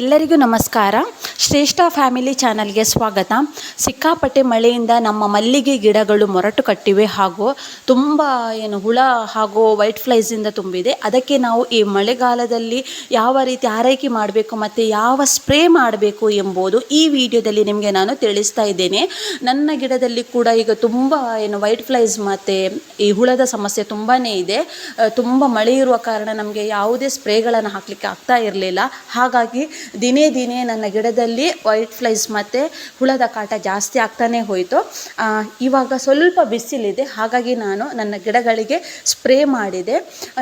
ಎಲ್ಲರಿಗೂ ನಮಸ್ಕಾರ. ಶ್ರೇಷ್ಠ ಫ್ಯಾಮಿಲಿ ಚಾನಲ್ಗೆ ಸ್ವಾಗತ. ಸಿಕ್ಕಾಪಟ್ಟೆ ಮಳೆಯಿಂದ ನಮ್ಮ ಮಲ್ಲಿಗೆ ಗಿಡಗಳು ಮೊರಟು ಕಟ್ಟಿವೆ ಹಾಗೂ ತುಂಬ ಏನು ಹುಳ ಹಾಗೂ ವೈಟ್ ಫ್ಲೈಸಿಂದ ತುಂಬಿದೆ. ಅದಕ್ಕೆ ನಾವು ಈ ಮಳೆಗಾಲದಲ್ಲಿ ಯಾವ ರೀತಿ ಆರೈಕೆ ಮಾಡಬೇಕು ಮತ್ತು ಯಾವ ಸ್ಪ್ರೇ ಮಾಡಬೇಕು ಎಂಬುದು ಈ ವಿಡಿಯೋದಲ್ಲಿ ನಿಮಗೆ ನಾನು ತಿಳಿಸ್ತಾ ಇದ್ದೇನೆ. ನನ್ನ ಗಿಡದಲ್ಲಿ ಕೂಡ ಈಗ ತುಂಬ ಏನು ವೈಟ್ ಫ್ಲೈಸ್ ಮತ್ತು ಈ ಹುಳದ ಸಮಸ್ಯೆ ತುಂಬಾ ಇದೆ. ತುಂಬ ಮಳೆ ಇರುವ ಕಾರಣ ನಮಗೆ ಯಾವುದೇ ಸ್ಪ್ರೇಗಳನ್ನು ಹಾಕಲಿಕ್ಕೆ ಆಗ್ತಾ ಇರಲಿಲ್ಲ. ಹಾಗಾಗಿ ದಿನೇ ದಿನೇ ನನ್ನ ಗಿಡದಲ್ಲಿ ವೈಟ್ ಫ್ಲೈಸ್ ಮತ್ತು ಹುಳದ ಕಾಟ ಜಾಸ್ತಿ ಆಗ್ತಾನೆ ಹೋಯಿತು. ಇವಾಗ ಸ್ವಲ್ಪ ಬಿಸಿಲಿದೆ, ಹಾಗಾಗಿ ನಾನು ನನ್ನ ಗಿಡಗಳಿಗೆ ಸ್ಪ್ರೇ ಮಾಡಿದೆ.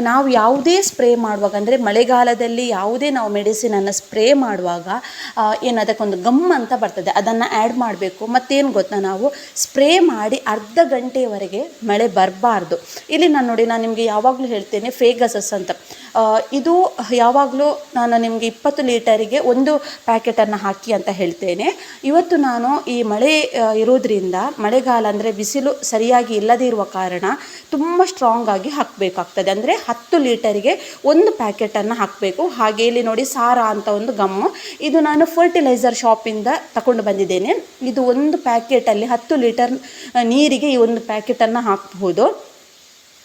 ನಾವು ಯಾವುದೇ ಸ್ಪ್ರೇ ಮಾಡುವಾಗ, ಅಂದರೆ ಮಳೆಗಾಲದಲ್ಲಿ ಯಾವುದೇ ನಾವು ಮೆಡಿಸಿನನ್ನು ಸ್ಪ್ರೇ ಮಾಡುವಾಗ ಏನದಕ್ಕೊಂದು ಗಮ್ ಅಂತ ಬರ್ತದೆ, ಅದನ್ನು ಆ್ಯಡ್ ಮಾಡಬೇಕು. ಮತ್ತೇನು ಗೊತ್ತಾ ನಾವು? ಸ್ಪ್ರೇ ಮಾಡಿ ಅರ್ಧ ಗಂಟೆಯವರೆಗೆ ಮಳೆ ಬರಬಾರ್ದು. ಇಲ್ಲಿ ನಾನು ನೋಡಿ, ನಾನು ನಿಮಗೆ ಯಾವಾಗಲೂ ಹೇಳ್ತೇನೆ, ಫೇಗಸಸ್ ಅಂತ. ಇದು ಯಾವಾಗಲೂ ನಾನು ನಿಮಗೆ ಇಪ್ಪತ್ತು ಲೀಟರಿಗೆ ಒಂದು ಪ್ಯಾಕೆಟನ್ನು ಹಾಕಿ ಅಂತ ಹೇಳ್ತೇನೆ. ಇವತ್ತು ನಾನು ಈ ಮಳೆ ಇರೋದ್ರಿಂದ ಮಳೆಗಾಲ ಅಂದರೆ ಬಿಸಿಲು ಸರಿಯಾಗಿ ಇಲ್ಲದೇ ಇರುವ ಕಾರಣ ತುಂಬ ಸ್ಟ್ರಾಂಗ್ ಆಗಿ ಹಾಕಬೇಕಾಗ್ತದೆ. ಅಂದರೆ ಹತ್ತು ಲೀಟರಿಗೆ ಒಂದು ಪ್ಯಾಕೆಟನ್ನು ಹಾಕಬೇಕು. ಹಾಗೆ ಇಲ್ಲಿ ನೋಡಿ ಸಾರ ಅಂತ ಒಂದು ಗಮ್ಮು ಇದು ನಾನು ಫರ್ಟಿಲೈಸರ್ ಶಾಪಿಂದ ತಗೊಂಡು ಬಂದಿದ್ದೇನೆ. ಇದು ಒಂದು ಪ್ಯಾಕೆಟಲ್ಲಿ ಹತ್ತು ಲೀಟರ್ ನೀರಿಗೆ ಈ ಒಂದು ಪ್ಯಾಕೆಟನ್ನು ಹಾಕಬಹುದು.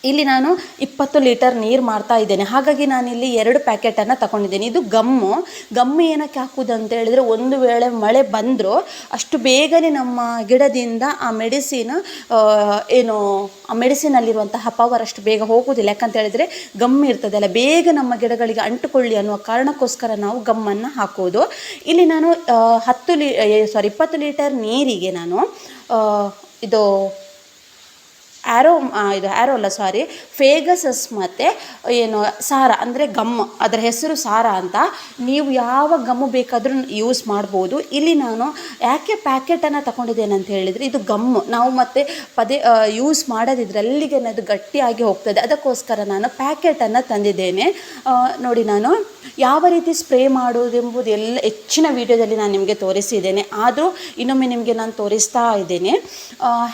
ಇಲ್ಲಿ ನಾನು ಇಪ್ಪತ್ತು ಲೀಟರ್ ನೀರು ಮಾಡ್ತಾ ಇದ್ದೇನೆ. ಹಾಗಾಗಿ ನಾನಿಲ್ಲಿ ಎರಡು ಪ್ಯಾಕೆಟನ್ನು ತಗೊಂಡಿದ್ದೇನೆ ಇದು ಗಮ್ಮು. ಗಮ್ಮು ಏನಕ್ಕೆ ಹಾಕೋದು ಅಂತ ಹೇಳಿದರೆ, ಒಂದು ವೇಳೆ ಮಳೆ ಬಂದರೂ ಅಷ್ಟು ಬೇಗನೆ ನಮ್ಮ ಗಿಡದಿಂದ ಆ ಮೆಡಿಸಿನ್ ಏನು, ಆ ಮೆಡಿಸಿನಲ್ಲಿರುವಂತಹ ಪವರ್ ಅಷ್ಟು ಬೇಗ ಹೋಗುವುದಿಲ್ಲ ಯಾಕಂತ ಹೇಳಿದರೆ ಗಮ್ ಇರ್ತದಲ್ಲ ಬೇಗ ನಮ್ಮ ಗಿಡಗಳಿಗೆ ಅಂಟುಕೊಳ್ಳಿ ಅನ್ನುವ ಕಾರಣಕ್ಕೋಸ್ಕರ ನಾವು ಗಮ್ಮನ್ನು ಹಾಕೋದು ಇಲ್ಲಿ ನಾನು ಹತ್ತು ಲೀ ಸಾರಿ ಇಪ್ಪತ್ತು ಲೀಟರ್ ನೀರಿಗೆ ನಾನು ಇದು ಆ್ಯರೋ ಇದು ಆ್ಯರೋ ಅಲ್ಲ ಸಾರಿ ಫೇಗಸಸ್ ಮತ್ತು, ಏನು, ಸಾರ, ಅಂದರೆ ಗಮ್, ಅದರ ಹೆಸರು ಸಾರ ಅಂತ ನೀವು ಯಾವ ಗಮ್ ಬೇಕಾದರೂ ಯೂಸ್ ಮಾಡ್ಬೋದು. ಇಲ್ಲಿ ನಾನು ಯಾಕೆ ಪ್ಯಾಕೆಟನ್ನು ತಗೊಂಡಿದ್ದೇನೆ ಅಂತ ಹೇಳಿದರೆ, ಇದು ಗಮ್, ನಾವು ಮತ್ತೆ ಪದೇ ಯೂಸ್ ಮಾಡೋದಿದ್ರೆ ಅಲ್ಲಿಗೆ ಅದು ಗಟ್ಟಿಯಾಗಿ ಹೋಗ್ತದೆ. ಅದಕ್ಕೋಸ್ಕರ ನಾನು ಪ್ಯಾಕೆಟನ್ನು ತಂದಿದ್ದೇನೆ. ನೋಡಿ ನಾನು, ಯಾವ ರೀತಿ ಸ್ಪ್ರೇ ಮಾಡೋದೆಂಬುದು ಎಲ್ಲ ಹೆಚ್ಚಿನ ವೀಡಿಯೋದಲ್ಲಿ ನಾನು ನಿಮಗೆ ತೋರಿಸಿದ್ದೇನೆ. ಆದರೂ ಇನ್ನೊಮ್ಮೆ ನಿಮಗೆ ನಾನು ತೋರಿಸ್ತಾ ಇದ್ದೇನೆ.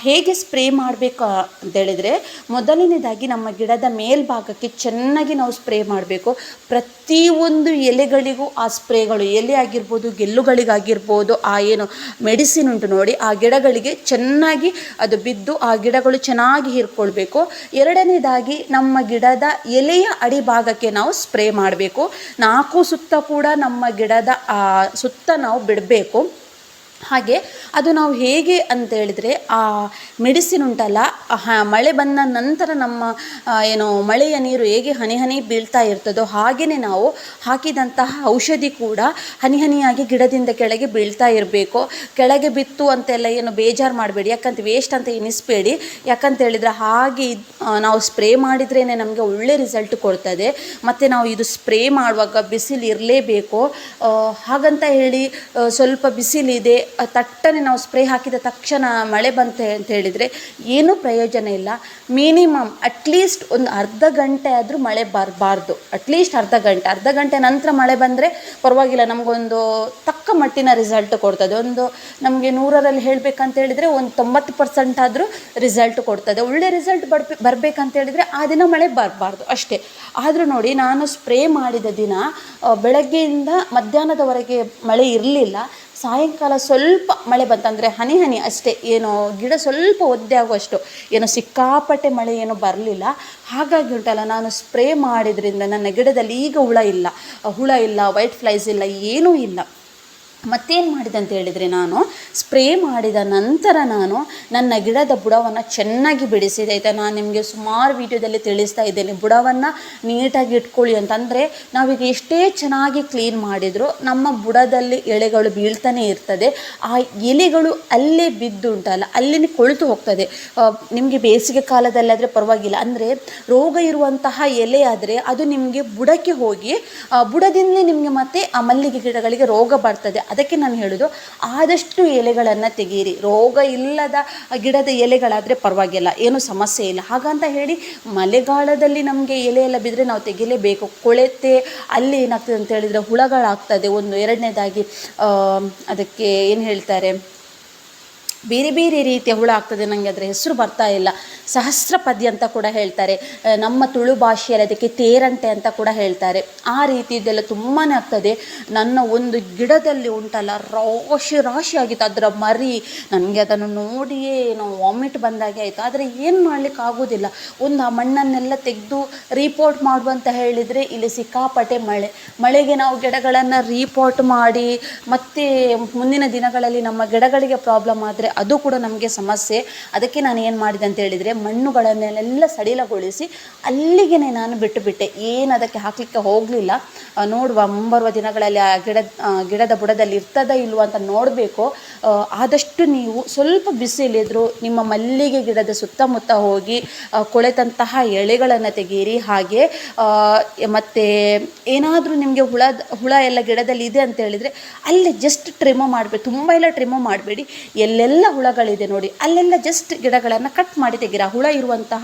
ಹೇಗೆ ಸ್ಪ್ರೇ ಮಾಡಬೇಕು ಅಂತ ಹೇಳಿದರೆ ಮೊದಲನೇದಾಗಿ ನಮ್ಮ ಗಿಡದ ಮೇಲ್ಭಾಗಕ್ಕೆ ಚೆನ್ನಾಗಿ ನಾವು ಸ್ಪ್ರೇ ಮಾಡಬೇಕು. ಪ್ರತಿಯೊಂದು ಎಲೆಗಳಿಗೂ ಆ ಸ್ಪ್ರೇಗಳು, ಎಲೆ ಆಗಿರ್ಬೋದು, ಗೆಲ್ಲುಗಳಿಗಾಗಿರ್ಬೋದು, ಆ ಏನು ಮೆಡಿಸಿನ್ ಉಂಟು ನೋಡಿ, ಆ ಗಿಡಗಳಿಗೆ ಚೆನ್ನಾಗಿ ಅದು ಬಿದ್ದು ಆ ಗಿಡಗಳು ಚೆನ್ನಾಗಿ ಹೀರ್ಕೊಳ್ಬೇಕು. ಎರಡನೇದಾಗಿ ನಮ್ಮ ಗಿಡದ ಎಲೆಯ ಅಡಿಭಾಗಕ್ಕೆ ನಾವು ಸ್ಪ್ರೇ ಮಾಡಬೇಕು. ನಾಲ್ಕು ಸುತ್ತ ಕೂಡ ನಮ್ಮ ಗಿಡದ ಸುತ್ತ ನಾವು ಬಿಡಬೇಕು. ಹಾಗೆ ಅದು ನಾವು ಹೇಗೆ ಅಂತ ಹೇಳಿದರೆ, ಆ ಮೆಡಿಸಿನ್ ಉಂಟಲ್ಲ ಮಳೆ ಬಂದ ನಂತರ ನಮ್ಮ ಏನು ಮಳೆಯ ನೀರು ಹೇಗೆ ಹನಿ ಹನಿ ಬೀಳ್ತಾ ಇರ್ತದೋ ಹಾಗೆಯೇ ನಾವು ಹಾಕಿದಂತಹ ಔಷಧಿ ಕೂಡ ಹನಿ ಹನಿಯಾಗಿ ಗಿಡದಿಂದ ಕೆಳಗೆ ಬೀಳ್ತಾ ಇರಬೇಕು. ಕೆಳಗೆ ಬಿತ್ತು ಅಂತೆಲ್ಲ ಏನು ಬೇಜಾರು ಮಾಡಬೇಡಿ, ಯಾಕಂತ ವೇಸ್ಟ್ ಅಂತ ಎನಿಸ್ಬೇಡಿ ಯಾಕಂತ ಹೇಳಿದರೆ ಹಾಗೆ ನಾವು ಸ್ಪ್ರೇ ಮಾಡಿದ್ರೇ ನಮಗೆ ಒಳ್ಳೆ ರಿಸಲ್ಟ್ ಕೊಡ್ತದೆ. ಮತ್ತು ನಾವು ಇದು ಸ್ಪ್ರೇ ಮಾಡುವಾಗ ಬಿಸಿಲು ಇರಲೇಬೇಕು ಹಾಗಂತ ಹೇಳಿ ಸ್ವಲ್ಪ ಬಿಸಿಲಿದೆ ತಟ್ಟನೆ ನಾವು ಸ್ಪ್ರೇ ಹಾಕಿದ ತಕ್ಷಣ ಮಳೆ ಬಂತೆ ಅಂತ ಹೇಳಿದರೆ ಏನೂ ಪ್ರಯೋಜನ ಇಲ್ಲ. ಮಿನಿಮಮ್ ಅಟ್ಲೀಸ್ಟ್ ಒಂದು ಅರ್ಧ ಗಂಟೆ ಆದರೂ ಮಳೆ ಬರಬಾರ್ದು ಅಟ್ಲೀಸ್ಟ್ ಅರ್ಧ ಗಂಟೆ. ಅರ್ಧ ಗಂಟೆ ನಂತರ ಮಳೆ ಬಂದರೆ ಪರವಾಗಿಲ್ಲ, ನಮಗೊಂದು ತಕ್ಕ ಮಟ್ಟಿನ ರಿಸಲ್ಟ್ ಕೊಡ್ತದೆ. ಒಂದು ನಮಗೆ ನೂರರಲ್ಲಿ ಹೇಳಬೇಕಂತ ಹೇಳಿದರೆ ಒಂದು ತೊಂಬತ್ತು ಪರ್ಸೆಂಟ್ ಆದರೂ ರಿಸಲ್ಟ್ ಕೊಡ್ತದೆ. ಒಳ್ಳೆ ರಿಸಲ್ಟ್ ಬರ್ಬೇ, ಬರಬೇಕಂತ ಹೇಳಿದರೆ ಆ ದಿನ ಮಳೆ ಬರಬಾರ್ದು ಅಷ್ಟೇ. ಆದರೂ ನೋಡಿ, ನಾನು ಸ್ಪ್ರೇ ಮಾಡಿದ ದಿನ ಬೆಳಗ್ಗೆಯಿಂದ ಮಧ್ಯಾಹ್ನದವರೆಗೆ ಮಳೆ ಇರಲಿಲ್ಲ. ಸಾಯಂಕಾಲ ಸ್ವಲ್ಪ ಮಳೆ ಬಂತಂದರೆ ಹನಿ ಹನಿ ಅಷ್ಟೇ, ಏನೋ ಗಿಡ ಸ್ವಲ್ಪ ಒದ್ದೆ ಆಗುವಷ್ಟು, ಏನೋ ಸಿಕ್ಕಾಪಟ್ಟೆ ಮಳೆ ಏನೋ ಬರಲಿಲ್ಲ. ಹಾಗಾಗಿ ಉಂಟಲ್ಲ, ನಾನು ಸ್ಪ್ರೇ ಮಾಡಿದ್ರಿಂದ ನನ್ನ ಗಿಡದಲ್ಲಿ ಈಗ ಹುಳ ಇಲ್ಲ. ಹುಳ ಇಲ್ಲ ವೈಟ್ ಫ್ಲೈಸ್ ಇಲ್ಲ, ಏನೂ ಇಲ್ಲ. ಮತ್ತೇನು ಮಾಡಿದೆ ಅಂತ ಹೇಳಿದರೆ ನಾನು ಸ್ಪ್ರೇ ಮಾಡಿದ ನಂತರ ನಾನು ನನ್ನ ಗಿಡದ ಬುಡವನ್ನು ಚೆನ್ನಾಗಿ ಬಿಡಿಸಿದೆ ಆಯಿತಾ, ನಾನು ನಿಮಗೆ ಸುಮಾರು ವಿಡಿಯೋದಲ್ಲಿ ತಿಳಿಸ್ತಾ ಇದ್ದೇನೆ. ಬುಡವನ್ನು ನೀಟಾಗಿ ಇಟ್ಕೊಳ್ಳಿ ಅಂತಂದರೆ ನಾವೀಗ ಎಷ್ಟೇ ಚೆನ್ನಾಗಿ ಕ್ಲೀನ್ ಮಾಡಿದರೂ ನಮ್ಮ ಬುಡದಲ್ಲಿ ಎಳೆಗಳು ಬೀಳ್ತಾನೆ ಇರ್ತದೆ. ಆ ಎಲೆಗಳು ಅಲ್ಲೇ ಬಿದ್ದುಂಟಲ್ಲ ಅಲ್ಲಿನೇ ಕೊಳೆತು ಹೋಗ್ತದೆ. ನಿಮಗೆ ಬೇಸಿಗೆ ಕಾಲದಲ್ಲಾದರೆ ಪರವಾಗಿಲ್ಲ. ಅಂದರೆ ರೋಗ ಇರುವಂತಹ ಎಲೆ ಆದರೆ ಅದು ನಿಮಗೆ ಬುಡಕ್ಕೆ ಹೋಗಿ ಬುಡದಿಂದಲೇ ನಿಮಗೆ ಮತ್ತೆ ಆ ಮಲ್ಲಿಗೆ ಗಿಡಗಳಿಗೆ ರೋಗ ಬರ್ತದೆ. ಅದಕ್ಕೆ ನಾನು ಹೇಳೋದು, ಆದಷ್ಟು ಎಲೆಗಳನ್ನು ತೆಗೀರಿ ರೋಗ ಇಲ್ಲದ ಗಿಡದ ಎಲೆಗಳಾದರೆ ಪರವಾಗಿಲ್ಲ, ಏನೂ ಸಮಸ್ಯೆ ಇಲ್ಲ. ಹಾಗಂತ ಹೇಳಿ, ಮಳೆಗಾಲದಲ್ಲಿ ನಮಗೆ ಎಲೆ ಎಲ್ಲ ಬಿದ್ದರೆ ನಾವು ತೆಗಿಲೇಬೇಕು ಕೊಳೆತೆ, ಅಲ್ಲಿ ಏನಾಗ್ತದೆ ಅಂತ ಹೇಳಿದರೆ ಹುಳಗಳಾಗ್ತದೆ. ಒಂದು ಎರಡನೇದಾಗಿ ಅದಕ್ಕೆ ಏನು ಹೇಳ್ತಾರೆ ಬೇರೆ ಬೇರೆ ರೀತಿಯ ಹುಳ ಆಗ್ತದೆ ನನಗೆ ಅದರ ಹೆಸರು ಬರ್ತಾ ಇಲ್ಲ. ಸಹಸ್ರಪದಿ ಅಂತ ಕೂಡ ಹೇಳ್ತಾರೆ. ನಮ್ಮ ತುಳು ಭಾಷೆಯಲ್ಲಿ ಅದಕ್ಕೆ ತೇರಂಟೆ ಅಂತ ಕೂಡ ಹೇಳ್ತಾರೆ. ಆ ರೀತಿಯದೆಲ್ಲ ತುಂಬಾ ಆಗ್ತದೆ. ನನ್ನ ಒಂದು ಗಿಡದಲ್ಲಿ ಉಂಟಲ್ಲ, ರಾಶಿ ರಾಶಿ ಆಗಿತ್ತು. ಅದರ ಮರಿ, ನನಗೆ ಅದನ್ನು ನೋಡಿಯೇ ನಾವು ವಾಮಿಟ್ ಬಂದಾಗೆ ಆಯಿತು. ಆದರೆ ಏನು ಮಾಡಲಿಕ್ಕೆ ಆಗೋದಿಲ್ಲ. ಒಂದು ಆ ಮಣ್ಣನ್ನೆಲ್ಲ ತೆಗೆದು ರೀಪೋರ್ಟ್ ಮಾಡುವಂತ ಹೇಳಿದರೆ ಇಲ್ಲಿ ಸಿಕ್ಕಾಪಟ್ಟೆ ಮಳೆ. ಮಳೆಗೆ ನಾವು ಗಿಡಗಳನ್ನು ರೀಪೋರ್ಟ್ ಮಾಡಿ, ಮತ್ತೆ ಮುಂದಿನ ದಿನಗಳಲ್ಲಿ ನಮ್ಮ ಗಿಡಗಳಿಗೆ ಪ್ರಾಬ್ಲಮ್ ಆದರೆ ಅದು ಕೂಡ ನಮಗೆ ಸಮಸ್ಯೆ. ಅದಕ್ಕೆ ನಾನು ಏನು ಮಾಡಿದೆ ಅಂತ ಹೇಳಿದರೆ ಮಣ್ಣುಗಳನ್ನೆಲ್ಲ ಸಡಿಲಗೊಳಿಸಿ ಅಲ್ಲಿಗೆ ನಾನು ಬಿಟ್ಟು ಬಿಟ್ಟೆ ಏನು ಅದಕ್ಕೆ ಹಾಕಲಿಕ್ಕೆ ಹೋಗಲಿಲ್ಲ. ನೋಡುವ ಮುಂಬರುವ ದಿನಗಳಲ್ಲಿ ಆ ಗಿಡ ಗಿಡದ ಬುಡದಲ್ಲಿ ಇರ್ತದ ಇಲ್ವಾ ಅಂತ ನೋಡಬೇಕು. ಆದಷ್ಟು ನೀವು ಸ್ವಲ್ಪ ಬಿಸಿಲಿದ್ರು ನಿಮ್ಮ ಮಲ್ಲಿಗೆ ಗಿಡದ ಸುತ್ತಮುತ್ತ ಹೋಗಿ ಕೊಳೆತಂತಹ ಎಳೆಗಳನ್ನು ತೆಗೀರಿ. ಹಾಗೆ ಮತ್ತೆ ಏನಾದರೂ ನಿಮಗೆ ಹುಳ ಹುಳ ಎಲ್ಲ ಗಿಡದಲ್ಲಿ ಇದೆ ಅಂತ ಹೇಳಿದರೆ ಅಲ್ಲಿ ಜಸ್ಟ್ ಟ್ರಿಮೋ ಮಾಡಬೇಡಿ. ತುಂಬ ಎಲ್ಲ ಟ್ರಿಮೋ ಮಾಡಬೇಡಿ. ಎಲ್ಲೆಲ್ಲ ಹುಳಗಳಿದೆ ನೋಡಿ. ಅಲ್ಲೆಲ್ಲ ಜಸ್ಟ್ ಗಿಡಗಳನ್ನು ಕಟ್ ಮಾಡಿ ತೆಗೀರ ಹುಳ ಇರುವಂತಹ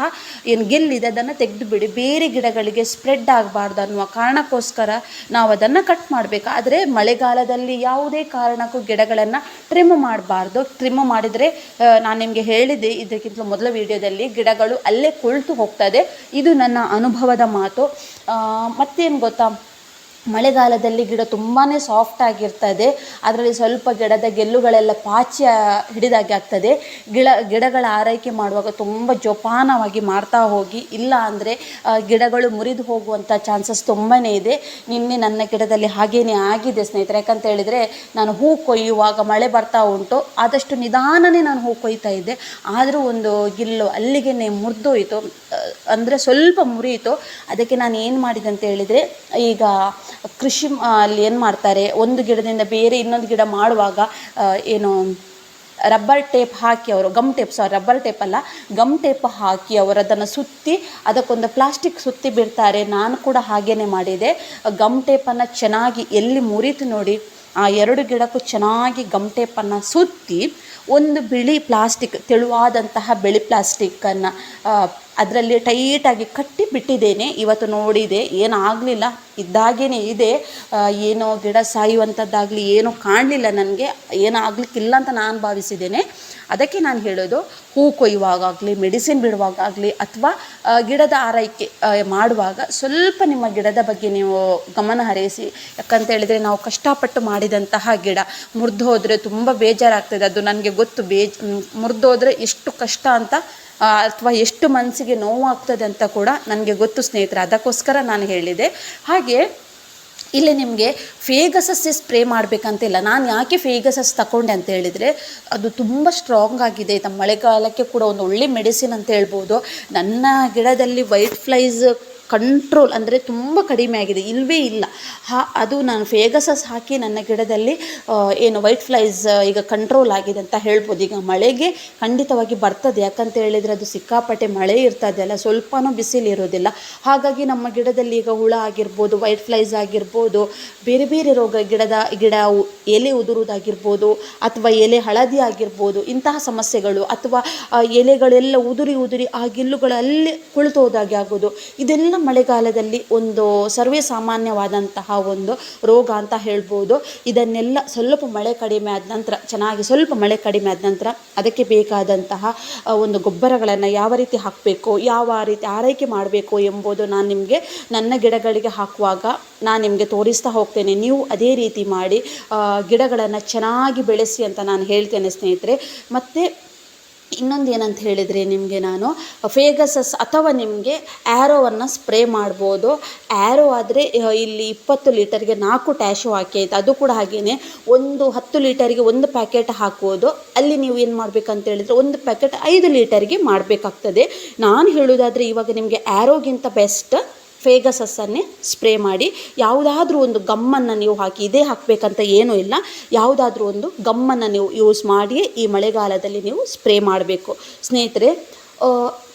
ಏನು ಗೆಲ್ಲಿದೆ, ಅದನ್ನು ತೆಗೆದು ಬಿಡಿ ಬೇರೆ ಗಿಡಗಳಿಗೆ ಸ್ಪ್ರೆಡ್ ಆಗಬಾರ್ದು ಅನ್ನುವ ಕಾರಣಕ್ಕೋಸ್ಕರ ನಾವು ಅದನ್ನು ಕಟ್ ಮಾಡಬೇಕು. ಆದರೆ ಮಳೆಗಾಲದಲ್ಲಿ ಯಾವುದೇ ಕಾರಣಕ್ಕೂ ಗಿಡಗಳನ್ನು ಟ್ರಿಮ್ ಮಾಡಬಾರ್ದು. ಟ್ರಿಮ್ ಮಾಡಿದರೆ ನಾನು ನಿಮಗೆ ಹೇಳಿದೆ ಇದಕ್ಕಿಂತ ಮೊದಲ ವಿಡಿಯೋದಲ್ಲಿ ಗಿಡಗಳು ಅಲ್ಲೇ ಕುಳಿತು ಹೋಗ್ತದೆ. ಇದು ನನ್ನ ಅನುಭವದ ಮಾತು. ಮತ್ತೇನು ಗೊತ್ತಾ? ಮಳೆಗಾಲದಲ್ಲಿ ಗಿಡ ತುಂಬಾ ಸಾಫ್ಟ್ ಆಗಿರ್ತದೆ ಅದರಲ್ಲಿ ಸ್ವಲ್ಪ ಗಿಡದ ಗೆಲ್ಲುಗಳೆಲ್ಲ ಪಾಚಿ ಹಿಡಿದಾಗೆ ಆಗ್ತದೆ. ಗಿಡ ಗಿಡಗಳ ಆರೈಕೆ ಮಾಡುವಾಗ ತುಂಬ ಜೋಪಾನವಾಗಿ ಮಾಡ್ತಾ ಹೋಗಿ, ಇಲ್ಲ ಅಂದರೆ ಗಿಡಗಳು ಮುರಿದು ಹೋಗುವಂಥ ಚಾನ್ಸಸ್ ತುಂಬಾ ಇದೆ. ನಿನ್ನೆ ನನ್ನ ಗಿಡದಲ್ಲಿ ಹಾಗೇನೇ ಆಗಿದೆ ಸ್ನೇಹಿತರೆ. ಯಾಕಂತ ಹೇಳಿದರೆ, ನಾನು ಹೂ ಕೊಯ್ಯುವಾಗ ಮಳೆ ಬರ್ತಾ ಉಂಟು. ಆದಷ್ಟು ನಿಧಾನನೇ ನಾನು ಹೂ ಕೊಯ್ತಾ ಇದ್ದೆ. ಆದರೂ ಒಂದು ಗಿಲ್ಲು ಅಲ್ಲಿಗೆ ಮುರಿದೋಯಿತು. ಅಂದರೆ ಸ್ವಲ್ಪ ಮುರಿಯಿತು. ಅದಕ್ಕೆ ನಾನು ಏನು ಮಾಡಿದೆ ಅಂತ ಹೇಳಿದರೆ, ಈಗ ಕೃಷಿ ಅಲ್ಲಿ ಏನು ಮಾಡ್ತಾರೆ? ಒಂದು ಗಿಡದಿಂದ ಬೇರೆ ಇನ್ನೊಂದು ಗಿಡ ಮಾಡುವಾಗ ಏನು, ರಬ್ಬರ್ ಟೇಪ್ ಹಾಕಿ ಅವರು, gum tape sorry rubber tape ಅಲ್ಲ, ಗಮ್ ಟೇಪ್ ಹಾಕಿ ಅವರು ಅದನ್ನು ಸುತ್ತಿ, ಅದಕ್ಕೊಂದು ಪ್ಲಾಸ್ಟಿಕ್ ಸುತ್ತಿ ಬಿಡ್ತಾರೆ. ನಾನು ಕೂಡ ಹಾಗೇ ಮಾಡಿದೆ. ಗಮ್ ಟೇಪನ್ನು ಚೆನ್ನಾಗಿ ಎಲ್ಲಿ ಮುರಿತು ನೋಡಿ, ಆ ಎರಡು ಗಿಡಕ್ಕೂ ಚೆನ್ನಾಗಿ ಗಮ್ ಟೇಪನ್ನು ಸುತ್ತಿ, ಒಂದು ಬಿಳಿ ಪ್ಲಾಸ್ಟಿಕ್ ತೆಳುವಾದಂತಹ ಬಿಳಿ ಪ್ಲಾಸ್ಟಿಕ್ಕನ್ನು ಅದರಲ್ಲಿ ಟೈಟಾಗಿ ಕಟ್ಟಿ ಬಿಟ್ಟಿದ್ದೇನೆ ಇವತ್ತು ನೋಡಿದೆ, ಏನಾಗಲಿಲ್ಲ. ಇದ್ದಾಗೇ ಇದೆ. ಏನೋ ಗಿಡ ಸಾಯುವಂಥದ್ದಾಗಲಿ, ಏನೂ ಕಾಣಲಿಲ್ಲ ನನಗೆ. ಏನಾಗಲಿಕ್ಕಿಲ್ಲ ಅಂತ ನಾನು ಭಾವಿಸಿದ್ದೇನೆ. ಅದಕ್ಕೆ ನಾನು ಹೇಳೋದು, ಹೂ ಕೊಯ್ಯುವಾಗಲಿ ಮೆಡಿಸಿನ್ ಬಿಡುವಾಗಲಿ ಅಥವಾ ಗಿಡದ ಆರೈಕೆ ಮಾಡುವಾಗ ಸ್ವಲ್ಪ ನಿಮ್ಮ ಗಿಡದ ಬಗ್ಗೆ ನೀವು ಗಮನ ಹರಿಸಿ. ಯಾಕಂತ ಹೇಳಿದರೆ ನಾವು ಕಷ್ಟಪಟ್ಟು ಮಾಡಿದಂತಹ ಗಿಡ ಮುರಿದು ಹೋದರೆ ತುಂಬ ಬೇಜಾರಾಗ್ತದೆ. ಅದು ನನಗೆ ಗೊತ್ತು, ಬೇಜ್, ಮುರಿದೋದ್ರೆ ಎಷ್ಟು ಕಷ್ಟ ಅಂತ ಅಥವಾ ಎಷ್ಟು ಮನಸ್ಸಿಗೆ ನೋವಾಗ್ತದೆ ಅಂತ ಕೂಡ ನನಗೆ ಗೊತ್ತು ಸ್ನೇಹಿತರೆ, ಅದಕ್ಕೋಸ್ಕರ ನಾನು ಹೇಳಿದೆ. ಹಾಗೆ ಇಲ್ಲಿ ನಿಮಗೆ ಫೇಗಸಸ್ಸೇ ಸ್ಪ್ರೇ ಮಾಡಬೇಕಂತಿಲ್ಲ ನಾನು ಯಾಕೆ ಫೇಗಸಸ್ ತಗೊಂಡೆ ಅಂತ ಹೇಳಿದರೆ, ಅದು ತುಂಬ ಸ್ಟ್ರಾಂಗ್ ಆಗಿದೆ. ಮಳೆಗಾಲಕ್ಕೆ ಕೂಡ ಒಂದು ಒಳ್ಳೆ ಮೆಡಿಸಿನ್ ಅಂತ ಹೇಳ್ಬೋದು. ನನ್ನ ಗಿಡದಲ್ಲಿ ವೈಟ್ ಫ್ಲೈಸ್ ಕಂಟ್ರೋಲ್ ಅಂದರೆ ತುಂಬ ಕಡಿಮೆ ಆಗಿದೆ ಇಲ್ಲವೇ ಇಲ್ಲ. ಹಾ, ಅದು ನಾನು ಫೇಗಸಸ್ ಹಾಕಿ ನನ್ನ ಗಿಡದಲ್ಲಿ ಏನು ವೈಟ್ ಫ್ಲೈಸ್ ಈಗ ಕಂಟ್ರೋಲ್ ಆಗಿದೆ ಅಂತ ಹೇಳ್ಬೋದು. ಈಗ ಮಳೆಗೆ ಖಂಡಿತವಾಗಿ ಬರ್ತದೆ, ಯಾಕಂತ ಹೇಳಿದರೆ ಅದು ಸಿಕ್ಕಾಪಟ್ಟೆ ಮಳೆ ಇರ್ತದೆ ಅಲ್ಲ, ಸ್ವಲ್ಪನೂ ಬಿಸಿಲು ಇರೋದಿಲ್ಲ ಹಾಗಾಗಿ ನಮ್ಮ ಗಿಡದಲ್ಲಿ ಈಗ ಹುಳ ಆಗಿರ್ಬೋದು ವೈಟ್ ಫ್ಲೈಸ್ ಆಗಿರ್ಬೋದು, ಬೇರೆ ಬೇರೆ ರೋಗ, ಗಿಡದ, ಗಿಡ ಎಲೆ ಉದುರುವುದಾಗಿರ್ಬೋದು ಅಥವಾ ಎಲೆ ಹಳದಿ ಆಗಿರ್ಬೋದು, ಇಂತಹ ಸಮಸ್ಯೆಗಳು, ಅಥವಾ ಎಲೆಗಳೆಲ್ಲ ಉದುರಿ ಉದುರಿ ಆ ಗಿಲ್ಲುಗಳಲ್ಲಿ ಕುಳಿತು ಹೋದಾಗೆ ಆಗೋದು, ಇದೆಲ್ಲ ಮಳೆಗಾಲದಲ್ಲಿ ಒಂದು ಸರ್ವೇ ಸಾಮಾನ್ಯವಾದಂತಹ ಒಂದು ರೋಗ ಅಂತ ಹೇಳ್ಬೋದು. ಇದನ್ನೆಲ್ಲ ಸ್ವಲ್ಪ ಮಳೆ ಕಡಿಮೆ ಆದ ನಂತರ, ಚೆನ್ನಾಗಿ ಸ್ವಲ್ಪ ಮಳೆ ಕಡಿಮೆ ಆದ ನಂತರ ಅದಕ್ಕೆ ಬೇಕಾದಂತಹ ಒಂದು ಗೊಬ್ಬರಗಳನ್ನು ಯಾವ ರೀತಿ ಹಾಕಬೇಕು, ಯಾವ ರೀತಿ ಆರೈಕೆ ಮಾಡಬೇಕು ಎಂಬುದು ನಾನು ನಿಮಗೆ, ನನ್ನ ಗಿಡಗಳಿಗೆ ಹಾಕುವಾಗ ನಾನು ನಿಮಗೆ ತೋರಿಸ್ತಾ ಹೋಗ್ತೇನೆ. ನೀವು ಅದೇ ರೀತಿ ಮಾಡಿ ಗಿಡಗಳನ್ನು ಚೆನ್ನಾಗಿ ಬೆಳೆಸಿ ಅಂತ ನಾನು ಹೇಳ್ತೇನೆ ಸ್ನೇಹಿತರೆ. ಮತ್ತು ಇನ್ನೊಂದು ಏನಂತ ಹೇಳಿದರೆ ನಿಮಗೆ ನಾನು ಫೇಗಸಸ್ ಅಥವಾ ನಿಮಗೆ ಆ್ಯರೋವನ್ನು ಸ್ಪ್ರೇ ಮಾಡ್ಬೋದು. ಆ್ಯರೋ ಆದರೆ ಇಲ್ಲಿ ಇಪ್ಪತ್ತು ಲೀಟರ್ಗೆ ನಾಲ್ಕು ಟ್ಯಾಶು ಹಾಕಿ ಆಯಿತು. ಅದು ಕೂಡ ಹಾಗೆಯೇ ಒಂದು ಹತ್ತು ಲೀಟರ್ಗೆ ಒಂದು ಪ್ಯಾಕೆಟ್ ಹಾಕುವುದು. ಅಲ್ಲಿ ನೀವು ಏನು ಮಾಡಬೇಕಂತ ಹೇಳಿದರೆ ಒಂದು ಪ್ಯಾಕೆಟ್ ಐದು ಲೀಟರ್ಗೆ ಮಾಡಬೇಕಾಗ್ತದೆ. ನಾನು ಹೇಳೋದಾದರೆ ಇವಾಗ ನಿಮಗೆ ಆ್ಯರೋಗಿಂತ ಬೆಸ್ಟ್ ಫೇಗಸಸ್ಸನ್ನೇ ಸ್ಪ್ರೇ ಮಾಡಿ, ಯಾವುದಾದ್ರೂ ಒಂದು ಗಮ್ಮನ್ನು ನೀವು ಹಾಕಿ, ಇದೇ ಹಾಕಬೇಕಂತ ಏನೂ ಇಲ್ಲ, ಯಾವುದಾದ್ರೂ ಒಂದು ಗಮ್ಮನ್ನು ನೀವು ಯೂಸ್ ಮಾಡಿ ಈ ಮಳೆಗಾಲದಲ್ಲಿ ನೀವು ಸ್ಪ್ರೇ ಮಾಡಬೇಕು. ಸ್ನೇಹಿತರೆ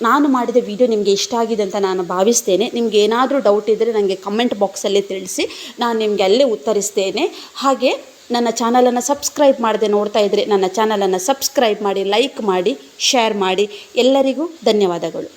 ನಾನು ಮಾಡಿದ ವಿಡಿಯೋ ನಿಮಗೆ ಇಷ್ಟ ಆಗಿದೆ ಅಂತ ನಾನು ಭಾವಿಸ್ತೇನೆ. ನಿಮ್ಗೆ ಏನಾದರೂ ಡೌಟ್ ಇದ್ದರೆ ನನಗೆ ಕಮೆಂಟ್ ಬಾಕ್ಸಲ್ಲಿ ತಿಳಿಸಿ, ನಾನು ನಿಮಗೆ ಅಲ್ಲೇ ಉತ್ತರಿಸ್ತೇನೆ. ಹಾಗೆ, ನನ್ನ ಚಾನಲನ್ನು ಸಬ್ಸ್ಕ್ರೈಬ್ ಮಾಡದೆ ನೋಡ್ತಾ ಇದ್ದರೆ ನನ್ನ ಚಾನಲನ್ನು ಸಬ್ಸ್ಕ್ರೈಬ್ ಮಾಡಿ ಲೈಕ್ ಮಾಡಿ ಶೇರ್ ಮಾಡಿ. ಎಲ್ಲರಿಗೂ ಧನ್ಯವಾದಗಳು.